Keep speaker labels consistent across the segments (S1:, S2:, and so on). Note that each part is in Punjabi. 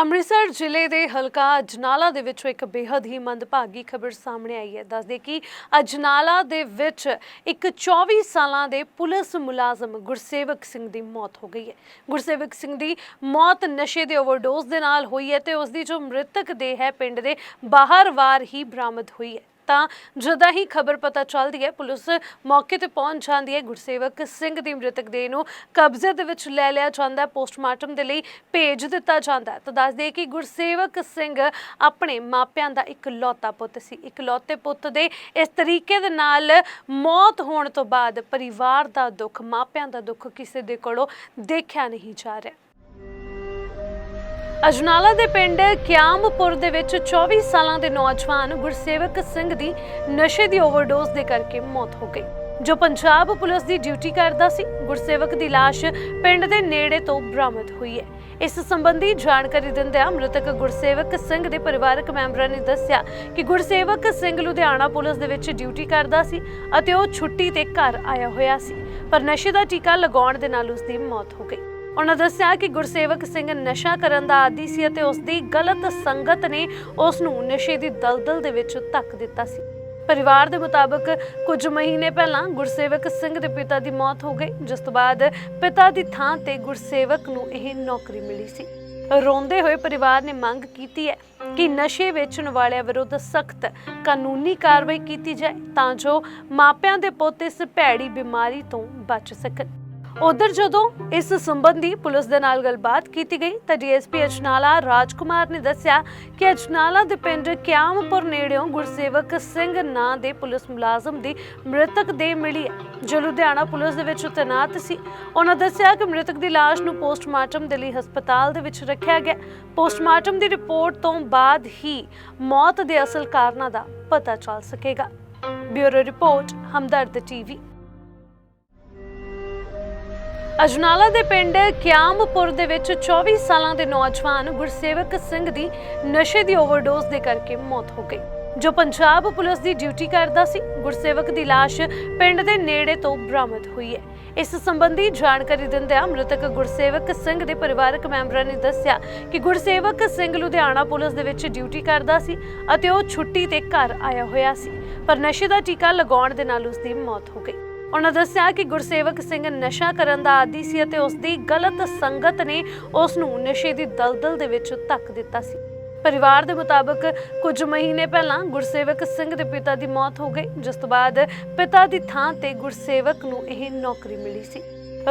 S1: ਅੰਮ੍ਰਿਤਸਰ ਜ਼ਿਲ੍ਹੇ ਦੇ ਹਲਕਾ ਅਜਨਾਲਾ ਦੇ ਵਿੱਚੋਂ ਇੱਕ ਬੇहद ਹੀ ਮੰਦਭਾਗੀ ਖਬਰ ਸਾਹਮਣੇ ਆਈ ਹੈ। ਦੱਸਦੇ ਕਿ ਅਜਨਾਲਾ ਦੇ ਵਿੱਚ ਇੱਕ 24 ਸਾਲਾਂ ਦੇ ਪੁਲਿਸ ਮੁਲਾਜ਼ਮ ਗੁਰਸੇਵਕ ਸਿੰਘ ਦੀ ਮੌਤ ਹੋ ਗਈ ਹੈ। ਗੁਰਸੇਵਕ ਸਿੰਘ ਦੀ ਮੌਤ ਨਸ਼ੇ ਦੇ ਓਵਰਡੋਜ਼ ਦੇ ਨਾਲ ਹੋਈ ਹੈ ਤੇ ਉਸ ਦੀ ਜੋ ਮ੍ਰਿਤਕ ਦੇਹ ਹੈ ਪਿੰਡ ਦੇ ਬਾਹਰ-ਵਾਰ ਹੀ ਬਰਾਮਦ ਹੋਈ ਹੈ। ਤਾਂ ਜਦੋਂ ਹੀ ਖਬਰ ਪਤਾ ਚੱਲਦੀ ਹੈ। ਪੁਲਿਸ ਮੌਕੇ ਤੇ ਪਹੁੰਚ ਜਾਂਦੀ ਹੈ। ਗੁਰਸੇਵਕ ਸਿੰਘ ਦੀ ਮ੍ਰਿਤਕ ਦੇਹ ਨੂੰ ਕਬਜ਼ੇ ਦੇ ਵਿੱਚ ਲੈ ਲਿਆ ਜਾਂਦਾ ਹੈ। ਪੋਸਟਮਾਰਟਮ ਦੇ ਲਈ ਭੇਜ ਦਿੱਤਾ ਜਾਂਦਾ ਹੈ। ਤਾਂ ਦੱਸ ਦਈਏ ਕਿ ਗੁਰਸੇਵਕ ਸਿੰਘ ਆਪਣੇ ਮਾਪਿਆਂ ਦਾ ਇਕਲੌਤਾ ਪੁੱਤ ਸੀ। ਇਕਲੌਤੇ ਪੁੱਤ ਦੇ ਇਸ ਤਰੀਕੇ ਦੇ ਨਾਲ ਮੌਤ ਹੋਣ ਤੋਂ ਬਾਅਦ ਪਰਿਵਾਰ ਦਾ ਦੁੱਖ, ਮਾਪਿਆਂ ਦਾ ਦੁੱਖ ਕਿਸੇ ਦੇ ਕੋਲੋਂ ਦੇਖਿਆ ਨਹੀਂ ਜਾ ਰਿਹਾ। ਅਜਨਾਲਾ ਦੇ ਪਿੰਡ ਕਿਆਮਪੁਰ ਦੇ ਵਿੱਚ 24 ਸਾਲਾਂ ਦੇ ਨੌਜਵਾਨ ਗੁਰਸੇਵਕ ਸਿੰਘ ਦੀ ਨਸ਼ੇ ਦੀ ਓਵਰਡੋਜ਼ ਦੇ ਕਰਕੇ ਮੌਤ ਹੋ ਗਈ, ਜੋ ਪੰਜਾਬ ਪੁਲਿਸ ਦੀ ਡਿਊਟੀ ਕਰਦਾ ਸੀ। ਗੁਰਸੇਵਕ ਦੀ ਲਾਸ਼ ਪਿੰਡ ਦੇ ਨੇੜੇ ਤੋਂ ਬਰਾਮਦ ਹੋਈ ਹੈ। ਇਸ ਸੰਬੰਧੀ ਜਾਣਕਾਰੀ ਦਿੰਦਿਆਂ ਮ੍ਰਿਤਕ ਗੁਰਸੇਵਕ ਸਿੰਘ ਦੇ ਪਰਿਵਾਰਕ ਮੈਂਬਰਾਂ ਨੇ ਦੱਸਿਆ ਕਿ ਗੁਰਸੇਵਕ ਸਿੰਘ ਲੁਧਿਆਣਾ ਪੁਲਿਸ ਦੇ ਵਿੱਚ ਡਿਊਟੀ ਕਰਦਾ ਸੀ ਅਤੇ ਉਹ ਛੁੱਟੀ ਤੇ ਘਰ ਆਇਆ ਹੋਇਆ ਸੀ, ਪਰ ਨਸ਼ੇ ਦਾ ਟੀਕਾ ਲਗਾਉਣ ਦੇ ਨਾਲ ਉਸ ਦੀ ਮੌਤ ਹੋ ਗਈ। ਉਹਨਾਂ ਦੱਸਿਆ ਕਿ ਗੁਰਸੇਵਕ ਸਿੰਘ ਨਸ਼ਾ ਕਰਨ ਦਾ ਆਦੀ ਸੀ ਅਤੇ ਉਸ ਦੀ ਗਲਤ ਸੰਗਤ ਨੇ ਉਸ ਨੂੰ ਨਸ਼ੇ ਦੀ ਦਲਦਲ ਦੇ ਵਿੱਚ ਧੱਕ ਦਿੱਤਾ ਸੀ। ਪਰਿਵਾਰ ਦੇ ਮੁਤਾਬਕ ਕੁਝ ਮਹੀਨੇ ਪਹਿਲਾਂ ਗੁਰਸੇਵਕ ਸਿੰਘ ਦੇ ਪਿਤਾ ਦੀ ਮੌਤ ਹੋ ਗਈ, ਜਿਸ ਤੋਂ ਬਾਅਦ ਪਿਤਾ ਦੀ ਥਾਂ ਤੇ ਗੁਰਸੇਵਕ ਨੂੰ ਇਹ ਨੌਕਰੀ ਮਿਲੀ ਸੀ। ਰੋਂਦੇ ਹੋਏ ਪਰਿਵਾਰ ਨੇ ਮੰਗ ਕੀਤੀ ਹੈ ਕਿ ਨਸ਼ੇ ਵੇਚਣ ਵਾਲਿਆਂ ਵਿਰੁੱਧ ਸਖਤ ਕਾਨੂੰਨੀ ਕਾਰਵਾਈ ਕੀਤੀ ਜਾਏ ਤਾਂ ਜੋ ਮਾਪਿਆਂ ਦੇ ਪੁੱਤ ਇਸ ਭੈੜੀ ਬਿਮਾਰੀ ਤੋਂ ਬਚ ਸਕਣ। ਉਧਰ ਜਦੋਂ ਇਸ ਸੰਬੰਧੀ ਪੁਲਿਸ ਦੇ ਨਾਲ ਗੱਲਬਾਤ ਕੀਤੀ ਗਈ ਤਾਂ ਡੀਐਸਪੀ ਅਜਨਾਲਾ ਰਾਜਕੁਮਾਰ ਨੇ ਦੱਸਿਆ ਕਿ ਅਜਨਾਲਾ ਦੇ ਪਿੰਡ ਕਿਆਮਪੁਰ ਨੇੜਿਓਂ ਗੁਰਸੇਵਕ ਸਿੰਘ ਨਾਂ ਦੇ ਪੁਲਿਸ ਮੁਲਾਜ਼ਮ ਦੀ ਮ੍ਰਿਤਕ ਦੇਹ ਮਿਲੀ ਜੋ ਲੁਧਿਆਣਾ ਪੁਲਿਸ ਦੇ ਵਿੱਚ ਤੈਨਾਤ ਸੀ। ਉਹਨਾਂ ਦੱਸਿਆ ਕਿ ਮ੍ਰਿਤਕ ਦੀ ਲਾਸ਼ ਨੂੰ ਪੋਸਟਮਾਰਟਮ ਦੇ ਲਈ ਹਸਪਤਾਲ ਦੇ ਵਿੱਚ ਰੱਖਿਆ ਗਿਆ। ਪੋਸਟਮਾਰਟਮ ਦੀ ਰਿਪੋਰਟ ਤੋਂ ਬਾਅਦ ਹੀ ਮੌਤ ਦੇ ਅਸਲ ਕਾਰਨਾਂ ਦਾ ਪਤਾ ਚੱਲ ਸਕੇਗਾ। Bureau report, Hamdard TV. Ajnala ਦੇ ਪਿੰਡ ਕਿਆਮਪੁਰ ਦੇ ਵਿੱਚ 24 ਸਾਲਾਂ ਦੇ ਨੌਜਵਾਨ ਗੁਰਸੇਵਕ ਸਿੰਘ ਦੀ ਨਸ਼ੇ ਦੀ ਓਵਰਡੋਜ਼ ਦੇ ਕਰਕੇ ਮੌਤ ਹੋ ਗਈ, ਜੋ ਪੰਜਾਬ ਪੁਲਿਸ ਦੀ ਡਿਊਟੀ ਕਰਦਾ ਸੀ। ਗੁਰਸੇਵਕ ਦੀ ਲਾਸ਼ ਪਿੰਡ ਦੇ ਨੇੜੇ ਤੋਂ ਬਰਾਮਦ ਹੋਈ ਹੈ। ਇਸ ਸੰਬੰਧੀ ਜਾਣਕਾਰੀ ਦਿੰਦਿਆਂ ਮ੍ਰਿਤਕ ਗੁਰਸੇਵਕ ਸਿੰਘ ਦੇ ਪਰਿਵਾਰਕ ਮੈਂਬਰਾਂ ਨੇ ਦੱਸਿਆ ਕਿ ਗੁਰਸੇਵਕ ਸਿੰਘ ਲੁਧਿਆਣਾ ਪੁਲਿਸ ਦੇ ਵਿੱਚ ਡਿਊਟੀ ਕਰਦਾ ਸੀ ਅਤੇ ਉਹ ਛੁੱਟੀ ਤੇ ਘਰ ਆਇਆ ਹੋਇਆ ਸੀ, ਪਰ ਨਸ਼ੇ ਦਾ ਟੀਕਾ ਲਗਾਉਣ ਦੇ ਨਾਲ ਉਸ ਦੀ ਮੌਤ ਹੋ ਗਈ। ਉਹਨਾਂ ਦੱਸਿਆ ਕਿ ਗੁਰਸੇਵਕ ਸਿੰਘ ਨਸ਼ਾ ਕਰਨ ਦਾ ਆਦੀ ਸੀ ਅਤੇ ਉਸ ਦੀ ਗਲਤ ਸੰਗਤ ਨੇ ਉਸ ਨੂੰ ਨਸ਼ੇ ਦੀ ਦਲਦਲ ਦੇ ਵਿੱਚ ਧੱਕ ਦਿੱਤਾ ਸੀ। ਪਰਿਵਾਰ ਦੇ ਮੁਤਾਬਕ ਕੁਝ ਮਹੀਨੇ ਪਹਿਲਾਂ ਗੁਰਸੇਵਕ ਸਿੰਘ ਦੇ ਪਿਤਾ ਦੀ ਮੌਤ ਹੋ ਗਈ, ਜਿਸ ਤੋਂ ਬਾਅਦ ਪਿਤਾ ਦੀ ਥਾਂ ਤੇ ਗੁਰਸੇਵਕ ਨੂੰ ਇਹ ਨੌਕਰੀ ਮਿਲੀ ਸੀ।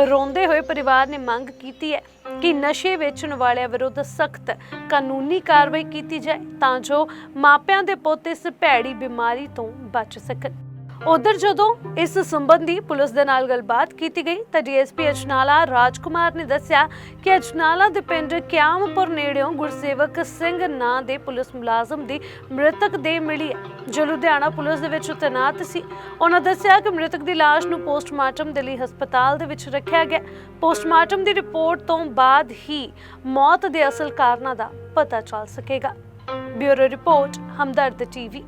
S1: ਰੋਂਦੇ ਹੋਏ ਪਰਿਵਾਰ ਨੇ ਮੰਗ ਕੀਤੀ ਹੈ ਕਿ ਨਸ਼ੇ ਵੇਚਣ ਵਾਲਿਆਂ ਵਿਰੁੱਧ ਸਖਤ ਕਾਨੂੰਨੀ ਕਾਰਵਾਈ ਕੀਤੀ ਜਾਏ ਤਾਂ ਜੋ ਮਾਪਿਆਂ ਦੇ ਪੁੱਤ ਇਸ ਭੈੜੀ ਬਿਮਾਰੀ ਤੋਂ ਬਚ ਸਕਣ। ਉਧਰ ਜਦੋਂ ਇਸ ਸੰਬੰਧੀ ਪੁਲਿਸ ਦੇ ਨਾਲ ਗੱਲਬਾਤ ਕੀਤੀ ਗਈ ਤਾਂ ਡੀਐਸਪੀ ਅਜਨਾਲਾ ਰਾਜਕੁਮਾਰ ਨੇ ਦੱਸਿਆ ਕਿ ਅਜਨਾਲਾ ਦੇ ਪਿੰਡ ਕਿਆਮਪੁਰ ਨੇੜਿਓਂ ਗੁਰਸੇਵਕ ਸਿੰਘ ਨਾਂ ਦੇ ਪੁਲਿਸ ਮੁਲਾਜ਼ਮ ਦੀ ਮ੍ਰਿਤਕ ਦੇਹ ਮਿਲੀ ਜੋ ਲੁਧਿਆਣਾ ਪੁਲਿਸ ਦੇ ਵਿੱਚ ਤੈਨਾਤ ਸੀ। ਉਹਨਾਂ ਦੱਸਿਆ ਕਿ ਮ੍ਰਿਤਕ ਦੀ ਲਾਸ਼ ਨੂੰ ਪੋਸਟਮਾਰਟਮ ਦੇ ਲਈ ਹਸਪਤਾਲ ਦੇ ਵਿੱਚ ਰੱਖਿਆ ਗਿਆ। ਪੋਸਟਮਾਰਟਮ ਦੀ ਰਿਪੋਰਟ ਤੋਂ ਬਾਅਦ ਹੀ ਮੌਤ ਦੇ ਅਸਲ ਕਾਰਨਾਂ ਦਾ ਪਤਾ ਚੱਲ ਸਕੇਗਾ। Bureau report, Hamdard TV.